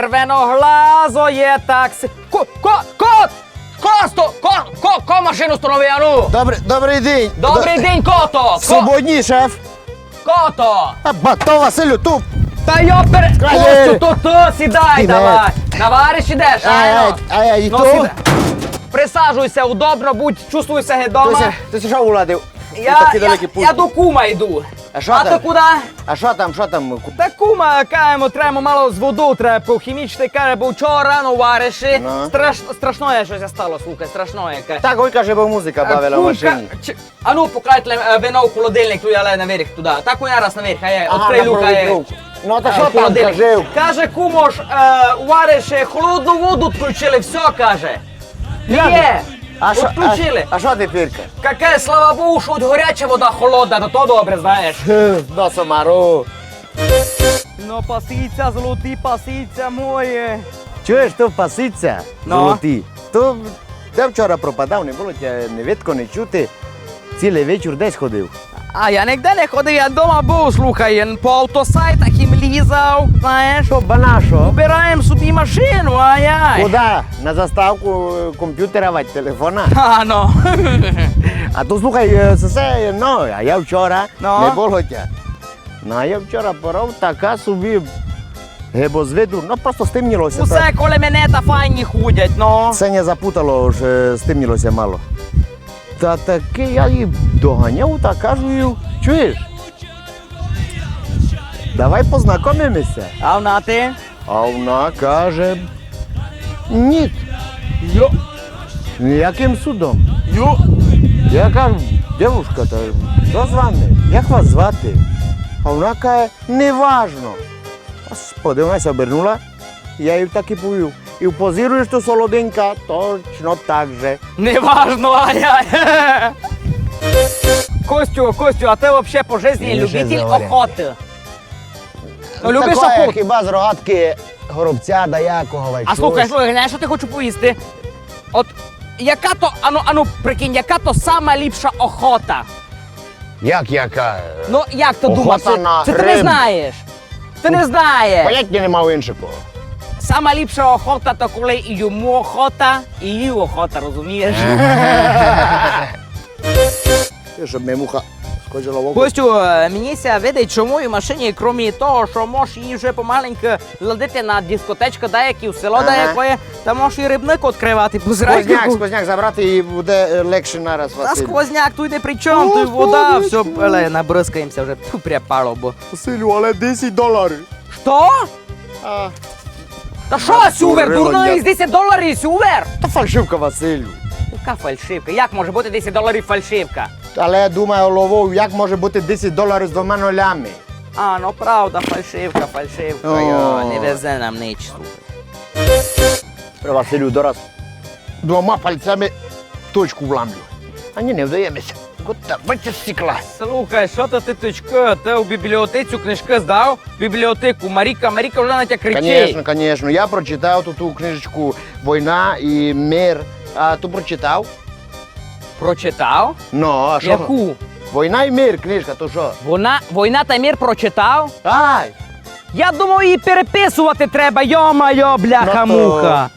Червоноглазо є таксі. Ко, ко, кот! Косто! Ко, ко, ко машину встанови, ану! Добрий, добрий день. Добрий До- день, кото! Ко, Свободні, шеф. кото! А, бато Василю, тут. Та йопер! Скрає! Костю, то, то, сідай, Іде. давай! Навариш ідеш, Ай, ай, айно! ай, ай, і Ну, сідай. Присаджуйся, удобно, будь, чувствуй себе Ти що уладив? Я, я, я до кума йду. А що а там? ти куди? А що там, що там? Та кума, кажемо, треба мало з воду, треба похімічити, каже, бо вчора рано вариши. Ну. Страш, страшно є щось стало, слухай, страшно є. каже. Так, ой, каже, бо музика бавила в Кумка, машині. чи- А ну, покладь е, вино в холодильник, тут але наверх туди. Так у раз наверх, хай є, Ага, відкрий на люка. є. провідну. Ну, та Е, що там, холодильник. кажи? Каже, кумо ж, е, вариш е, холодну воду відключили, все, каже. Як? Є, А що- відключили. А що ти пірка? Какая, слава Богу, що от гаряча вода холодна, то то добре, знаєш. До самару. Ну, пасіться, золоті пасіться моє. Чуєш, то паситься, Ну? золоті. То я вчора пропадав, не було тебе не видко, не чути. Цілий вечір десь ходив. А я ніде не ходив, я вдома був, слухай, по автосайтах їм лізав, знаєш. Що, банашо? Обираємо собі машину, ай-яй. Куди? На заставку е, комп'ютера ва телефона. А, ну. А то слухай, е, це все, ну, а я вчора Ну? не було. Ну, а я вчора порав така собі гебозвиду, ну просто стемнілося. Усе коло мене та файні ходять, ну. Це не запутало, що стемнілося мало. Та таки я її доганяв та кажу, їй, чуєш? Давай познайомимося. А вона ти? А вона каже, ні, Йо. ніяким судом. Йо. Я кажу, дівушка, та що з вами? Як вас звати? А вона каже, неважно. Господи, вона обернула, я їй так і повів. І позируєш то солоденька, точно так же. Неважно, ай-яй. Костю, Костю, а ти взагалі по Мені любитель говорять. охоти. Ну, любиш Такое, охоту? хіба з рогатки горобця да якого А слухай, слухай, знаєш, що ти хочу поїсти? От яка то, ану, ану, прикинь, яка то сама ліпша охота? Як яка? Ну, як ти Охота думаєш? Це, на це ти не риб. знаєш. Ти не знаєш. Поняття не мав іншого. Сама ліпша охота, то коли і йому охота, і їй охота, розумієш? Щоб не муха скочила в око. Костю, мені ся видить, що в машині, крім того, що можеш її вже помаленьку ладити на дискотечку, деякі в село Ага. деякої, та можеш і рибник відкривати по Сквозняк, зрайку. сквозняк забрати і буде е, легше нараз Та Василь. сквозняк, тут йде при чому, тут вода, все, але набризкаємося вже, ту пряпало, бо. Василю, але 10 доларів. Що? А, Та що, сювер, Курило, дурно, я- 10 доларів, сювер? та фальшивка, Василю. Яка фальшивка? Як може бути 10 доларів фальшивка? Але я думаю, головою, як може бути 10 доларів з двома нулями? А, ну правда, фальшивка, фальшивка, О. йо, не везе нам ніч, слухай. Василю дораз двома пальцями точку вламлю. А ні, не вдаємося. Гота, бачиш стекла. Слухай, що то ти точка? Ти у бібліотеці книжки здав? Бібліотеку, Маріка, Маріка вже на тебе кричить. Звісно, звісно. Я прочитав ту, ту книжечку «Війна і мир». А ти прочитав? Прочитав? Ну, а що? Яку? «Війна і мир» книжка, то що? Вона, війна та мір прочитав? Ай! Я думав, її переписувати треба, йо-майо, Ну, бляха-муха.